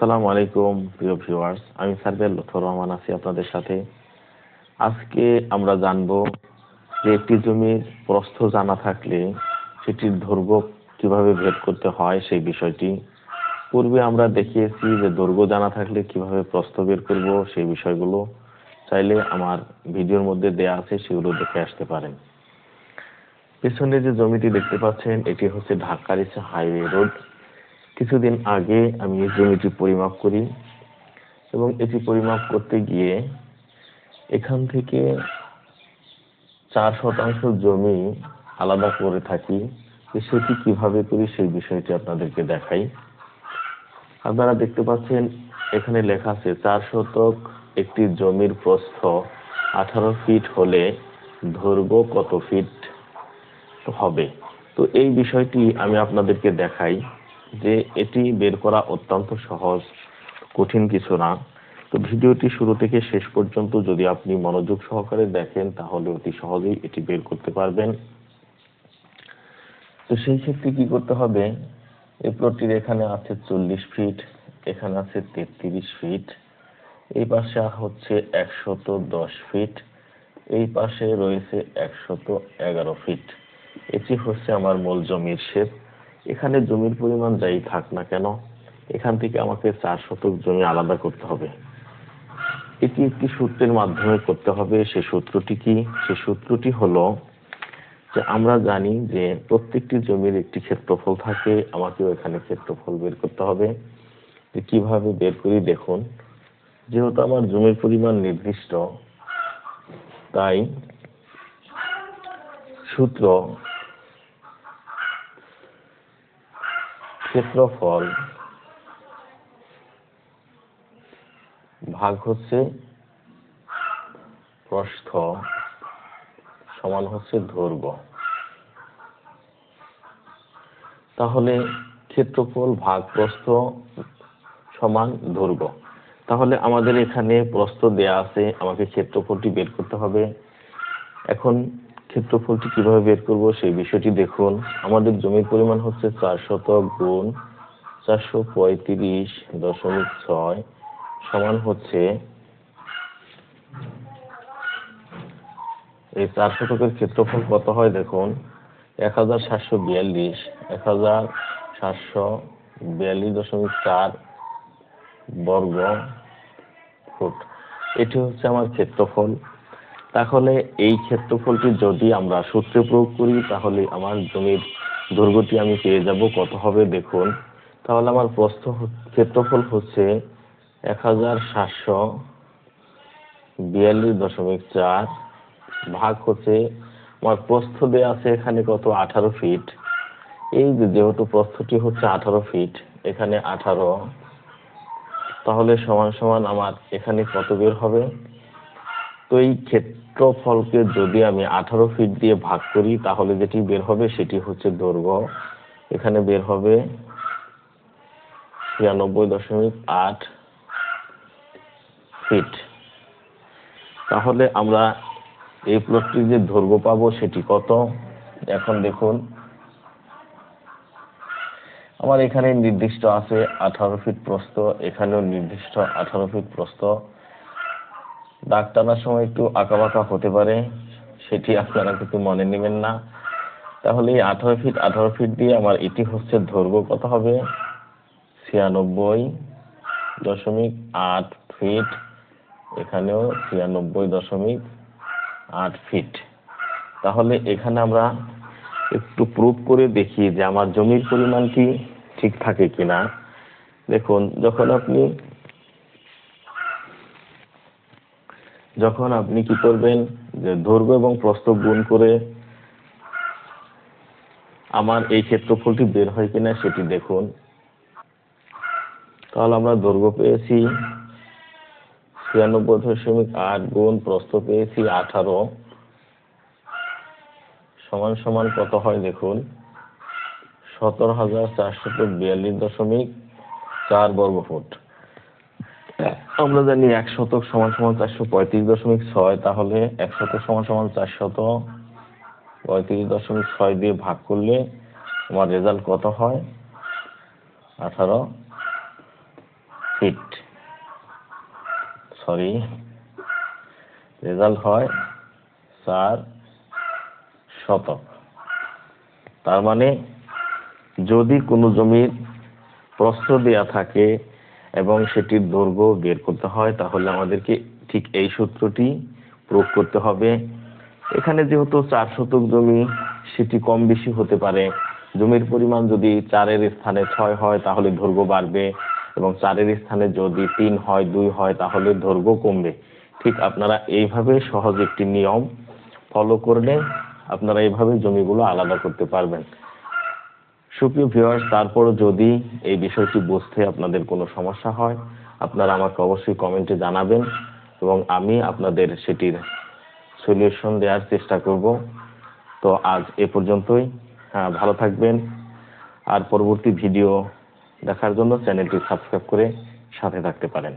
আসসালামু আলাইকুম, প্রিয় ভিউয়ার্স। আমি সার্ভেল লুৎফর রহমান আছি আপনাদের সাথে। আজকে আমরা জানব যে একটি জমির প্রস্থ জানা থাকলে সেটির দৈর্ঘ্য কীভাবে ভেদ করতে হয় সেই বিষয়টি। পূর্বে আমরা দেখিয়েছি যে দৈর্ঘ্য জানা থাকলে কীভাবে প্রস্থ বের করব সেই বিষয়গুলো। চাইলে আমার ভিডিওর মধ্যে দেয়া আছে, সেগুলো দেখে আসতে পারেন। পেছনে যে জমিটি দেখতে পাচ্ছেন, এটি হচ্ছে ঢাকার হাইওয়ে রোড। কিছুদিন আগে আমি এই জমিটি পরিমাপ করি এবং এটি পরিমাপ করতে গিয়ে এখান থেকে চার শতাংশ জমি আলাদা করে থাকি সেটি কীভাবে করি সেই বিষয়টি আপনাদেরকে দেখাই। আপনারা দেখতে পাচ্ছেন এখানে লেখা আছে, চার শতক একটি জমির প্রস্থ আঠারো ফিট হলে দৈর্ঘ্য কত ফিট হবে? তো এই বিষয়টি আমি আপনাদেরকে দেখাই। যে এটি বের করা অত্যন্ত সহজ, কঠিন কিছু না। তো ভিডিওটি শুরু থেকে শেষ পর্যন্ত যদি আপনি মনোযোগ সহকারে দেখেন, তাহলে অতি সহজেই এটি বের করতে পারবেন। তো সেই ক্ষেত্রে কি করতে হবে? এই প্লটটির এখানে আছে চল্লিশ ফিট, এখানে আছে তেত্রিশ ফিট, এই পাশে হচ্ছে একশত দশ ফিট, এই পাশে রয়েছে একশত এগারো ফিট। এটি হচ্ছে আমার মূল জমির শেপ। এখানে জমির পরিমাণ যাই থাক না কেন, এখান থেকে আমাকে চার শতক জমি আলাদা করতে হবে। এটি একটি সূত্রের মাধ্যমে করতে হবে। সে সূত্রটি কি? সে সূত্রটি হলো যে আমরা জানি যে প্রত্যেকটি জমির একটি ক্ষেত্রফল থাকে, আমাকেও এখানে ক্ষেত্রফল বের করতে হবে। যে কীভাবে বের করি? দেখুন, যেহেতু আমার জমির পরিমাণ নির্দিষ্ট, তাই সূত্র ক্ষেত্রফল ভাগ হচ্ছে প্রস্থ সমান হচ্ছে দৈর্ঘ্য। তাহলে ক্ষেত্রফল ভাগ প্রস্থ সমান দৈর্ঘ্য। তাহলে আমাদের এখানে প্রস্থ দেয়া আছে, আমাকে ক্ষেত্রফলটি বের করতে হবে। এখন ক্ষেত্রফলটি কীভাবে বের করব সেই বিষয়টি দেখুন। আমাদের জমির পরিমাণ হচ্ছে চার শতক গুণ চারশো পঁয়ত্রিশ দশমিক ছয় সমান হচ্ছে এই চার শতকের ক্ষেত্রফল কত হয় দেখুন? এক হাজার সাতশো বিয়াল্লিশ, এক হাজার সাতশো বিয়াল্লিশ দশমিক চার বর্গ ফুট। এটি হচ্ছে আমার ক্ষেত্রফল। তাহলে এই ক্ষেত্রফলটি যদি আমরা সূত্রে প্রয়োগ করি, তাহলে আমার জমির দৈর্ঘ্যটি আমি পেয়ে যাব। কত হবে দেখুন। তাহলে আমার প্রস্থ ক্ষেত্রফল হচ্ছে এক হাজার সাতশো বিয়াল্লিশ দশমিক চার ভাগ হচ্ছে, আমার প্রস্থ দেওয়া আছে এখানে কত? আঠারো ফিট। এই যেহেতু প্রস্থটি হচ্ছে আঠারো ফিট, এখানে আঠারো। তাহলে সমান সমান আমার এখানে কত বের হবে? তো এই ক্ষেত্রফলকে যদি আমি আঠারো ফিট দিয়ে ভাগ করি, তাহলে যেটি বের হবে সেটি হচ্ছে দৈর্ঘ্য। এখানে বের হবে ছিয়ানব্বই দশমিক আট ফিট তাহলে আমরা এই প্লটটির যে দৈর্ঘ্য পাবো সেটি কত? এখন দেখুন, আমার এখানে নির্দিষ্ট আছে আঠারো ফিট প্রস্থ, এখানেও নির্দিষ্ট আঠারো ফিট প্রস্থ। দাগ টানার সময় একটু আঁকাবাঁকা হতে পারে, সেটি আপনারা কিন্তু মনে নেবেন না। তাহলে এই আঠারো ফিট আঠারো ফিট দিয়ে আমার এটি হচ্ছে দৈর্ঘ্য কত হবে? ছিয়ানব্বই দশমিক আট ফিট এখানেও ছিয়ানব্বই দশমিক আট ফিট তাহলে এখানে আমরা একটু প্রুভ করে দেখি যে আমার জমির পরিমাণ কি ঠিক থাকে কিনা। দেখুন, যখন আপনি যখন আপনি কি করবেন? যে দৈর্ঘ্য এবং প্রস্থ গুণ করে আমার এই ক্ষেত্রফলটি বের হয় কিনা সেটি দেখুন। তাহলে আমরা দৈর্ঘ্য পেয়েছি ছিয়ানব্বই দশমিক আট গুণ প্রস্থ পেয়েছি আঠারো। সমান সমান কত হয় দেখুন? সতেরো হাজার চারশত বিয়াল্লিশ দশমিক চার বর্গ ফুট আমরা জানি এক শতক সমান সমান চারশো পঁয়ত্রিশ দশমিক ছয়, তাহলে এক শতক সমান সমান চারশত পঁয়ত্রিশ দশমিক ছয় দিয়ে ভাগ করলে আমার রেজাল্ট কত হয়? আঠারো ফিট সরি রেজাল্ট হয় চার শতক। তার মানে যদি কোনো জমির প্রস্থ দেয়া থাকে এবং সেটির দৈর্ঘ্য বের করতে হয়, তাহলে আমাদেরকে ঠিক এই সূত্রটি প্রয়োগ করতে হবে। এখানে যেহেতু চার শতক জমি, সেটি কম বেশি হতে পারে। জমির পরিমাণ যদি চারের স্থানে ছয় হয়, তাহলে দৈর্ঘ্য বাড়বে এবং চারের স্থানে যদি তিন হয়, দুই হয়, তাহলে দৈর্ঘ্য কমবে। ঠিক আপনারা এইভাবে সহজ একটি নিয়ম ফলো করলে আপনারা এইভাবে জমিগুলো আলাদা করতে পারবেন। সুপ্রিয় ভিউয়ার্স তারপরও যদি এই বিষয়টি বুঝতে আপনাদের কোনো সমস্যা হয় আপনারা আমাকে অবশ্যই কমেন্টে জানাবেন এবং আমি আপনাদের সেটির সলিউশন দেওয়ার চেষ্টা করব। তো আজ এ পর্যন্তই। হ্যাঁ, ভালো থাকবেন। আর পরবর্তী ভিডিও দেখার জন্য চ্যানেলটি সাবস্ক্রাইব করে সাথে থাকতে পারেন।